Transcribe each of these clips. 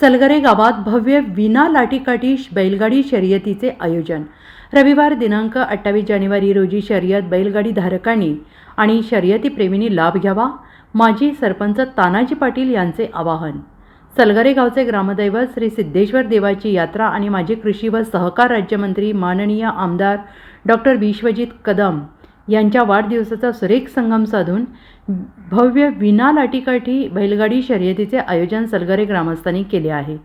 सलगरे गावात भव्य विना लाठीकाठी बैलगाडी शर्यतीचे आयोजन. रविवार दिनांक अठ्ठावीस जानेवारी रोजी शर्यत बैलगाडी धारकांनी आणि शर्यतीप्रेमींनी लाभ घ्यावा माजी सरपंच तानाजी पाटील यांचे आवाहन. सलगरे गावचे ग्रामदैवत श्री सिद्धेश्वर देवाची यात्रा आणि माजी कृषी व सहकार राज्यमंत्री माननीय आमदार डॉक्टर विश्वजित कदम यांच्या वाढदिवसाचा सुरेख संगम साधून भव्य विना लाटीकाठी बैलगाडी शर्यतीचे आयोजन सलगरे ग्रामस्थांनी केले आहे.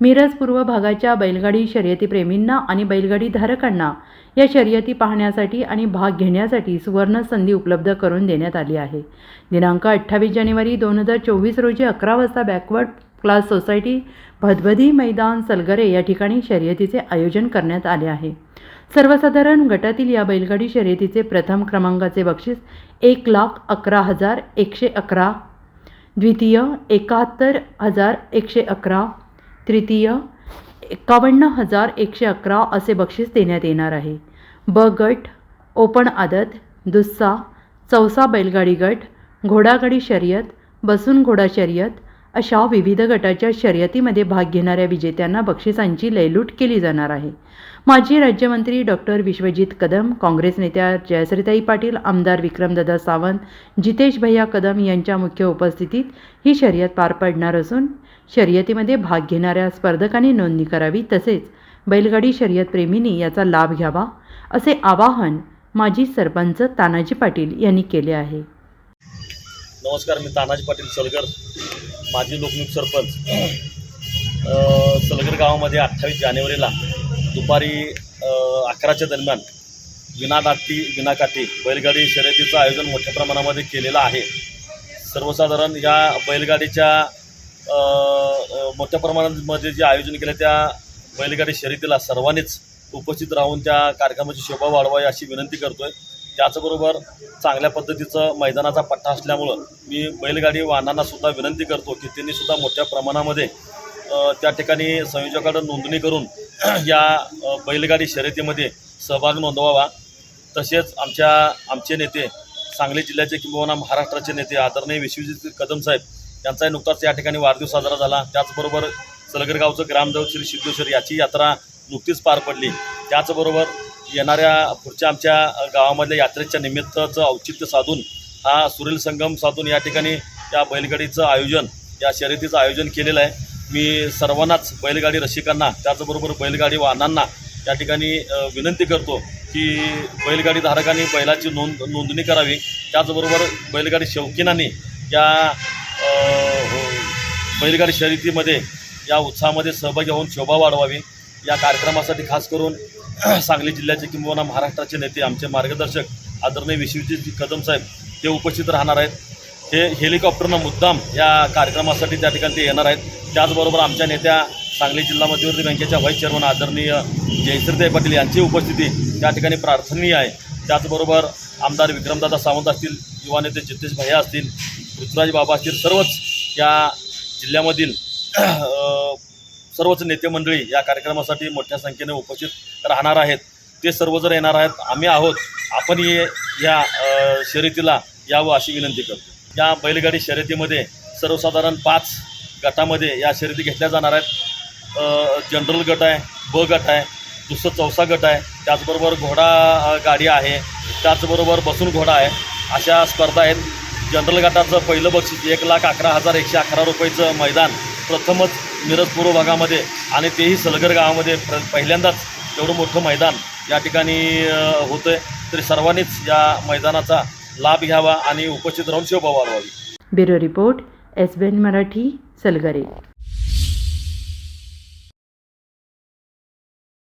मिरज पूर्व भागाच्या बैलगाडी शर्यतीप्रेमींना आणि बैलगाडी धारकांना या शर्यती पाहण्यासाठी आणि भाग घेण्यासाठी सुवर्ण संधी उपलब्ध करून देण्यात आली आहे. दिनांक अठ्ठावीस जानेवारी दोन हजार चोवीस रोजी अकरा वाजता बॅकवर्ड क्लास सोसायटी भदभदी मैदान सलगरे या ठिकाणी शर्यतीचे आयोजन करण्यात आले आहे. सर्वसाधारण गटातील या बैलगाडी शर्यतीचे प्रथम क्रमांकाचे बक्षीस एक लाख अकरा हजार एकशे अकरा द्वितीय एकाहत्तर हजार एकशे अकरा तृतीय एकावन्न हजार एकशे अकरा असे बक्षीस देण्यात येणार आहे. ब गट ओपन आदत दुस्सा चौसा बैलगाडी गट घोडागाडी शर्यत बसून घोडा शर्यत अशा विविध गटाच्या शर्यतीमध्ये भाग घेणाऱ्या विजेत्यांना बक्षिसांची लयलूट केली जाणार आहे. माजी राज्यमंत्री डॉक्टर विश्वजित कदम काँग्रेस नेत्या जयश्रीताई पाटील आमदार विक्रमदादा सावंत जितेश भैया कदम यांच्या मुख्य उपस्थितीत ही शर्यत पार पडणार असून शर्यतीमध्ये भाग घेणाऱ्या स्पर्धकांनी नोंदणी करावी तसेच बैलगाडी शर्यतप्रेमींनी याचा लाभ घ्यावा असे आवाहन माजी सरपंच तानाजी पाटील यांनी केले आहे. नमस्कार मी तानाजी पाटील सलगर माजी लोकनियुक्त सरपंच. सलगर गावामध्ये अठ्ठावीस जानेवारीला दुपारी अकराच्या दरम्यान विनादाटी विनाकाठी बैलगाडी शर्यतीचं आयोजन मोठ्या प्रमाणामध्ये केलेलं आहे. सर्वसाधारण या बैलगाडीच्या मोठ्या प्रमाणामध्ये जे आयोजन केलं त्या बैलगाडी शर्यतीला सर्वांनीच उपस्थित राहून त्या कार्यक्रमाची शोभा वाढवावी अशी विनंती करतो आहे त्याचबरोबर चांगल्या पद्धतीचं मैदानाचा पट्टा असल्यामुळं मी बैलगाडी वाहनांनासुद्धा विनंती करतो की त्यांनी सुद्धा मोठ्या प्रमाणामध्ये त्या ठिकाणी संयोजकाकडं नोंदणी करून या बैलगाडी शर्यतीमध्ये सहभाग नोंदवावा. तसेच आमच्या आमचे नेते सांगली जिल्ह्याचे किंबहुना महाराष्ट्राचे नेते आदरणीय विश्वजित कदम साहेब यांचाही नुकताच या ठिकाणी वाढदिवस साजरा झाला. त्याचबरोबर सलगरगावचं ग्रामदेव श्री सिद्धेश्वर याची यात्रा नुकतीच पार पडली. त्याचबरोबर येणाऱ्या पुढच्या आमच्या गावामधल्या यात्रेच्या निमित्ताचं औचित्य साधून हा सुरील संगम साधून या ठिकाणी या बैलगाडीचं आयोजन या शर्यतीचं आयोजन केलेलं आहे. मी सर्वांनाच बैलगाडी रसिकांना त्याचबरोबर बैलगाडी वाहनांना या ठिकाणी विनंती करतो की बैलगाडी धारकांनी बैलाची नोंद नोंदणी करावी. त्याचबरोबर बैलगाडी शौकीनांनी या हो, बैलगाडी शर्यतीमध्ये या उत्साहामध्ये सहभागी होऊन शोभा वाढवावी. या कार्यक्रमासाठी खास करून सांगली जिल्ह्याचे किंबहुना महाराष्ट्राचे नेते आमचे मार्गदर्शक आदरणीय विश्वजित कदम साहेब ते उपस्थित राहणार आहेत. हे हेलिकॉप्टरनं मुद्दाम या कार्यक्रमासाठी त्या ठिकाणी ते येणार आहेत. त्याचबरोबर आमच्या नेत्या सांगली जिल्हा मध्यवर्ती बँकेच्या व्हाईस चेअरमन आदरणीय जयश्रीताई पाटील यांची उपस्थिती त्या ठिकाणी प्रार्थनीय आहे. त्याचबरोबर आमदार विक्रमदादा सावंत असतील युवा नेते जितेश भैया असतील पृथ्वीराज बाबा असतील सर्वच या जिल्ह्यामधील सर्वच नेते मंडळी या कार्यक्रमासाठी मोठ्या संख्येने उपस्थित राहणार आहेत. ते सर्व जर येणार आहेत आम्ही आहोत. आपण ये या शर्यतीला यावं अशी विनंती करतो. या बैलगाडी शर्यतीमध्ये सर्वसाधारण पाच गटामध्ये या शर्यती घेतल्या जाणार आहेत. जनरल गट आहे ब गट आहे दुसरं चौसा गट आहे. त्याचबरोबर घोडा गाडी आहे. त्याचबरोबर बसून घोडा आहे. अशा स्पर्धा आहेत. जनरल गटाचं पहिलं बक्षीस एक लाख अकरा हजार एकशे अकरा रुपयेचं मैदान प्रथमच मिरज पूर्व भागामध्ये आणि तेही सलगर गावामध्ये प्र पहिल्यांदाच एवढं मोठं मैदान या ठिकाणी होतं आहे तरी सर्वांनीच या मैदानाचा लाभ घ्यावा आणि उपस्थित राहून शिवभाव वाढवावी bureau report S B N Marathi Salgare.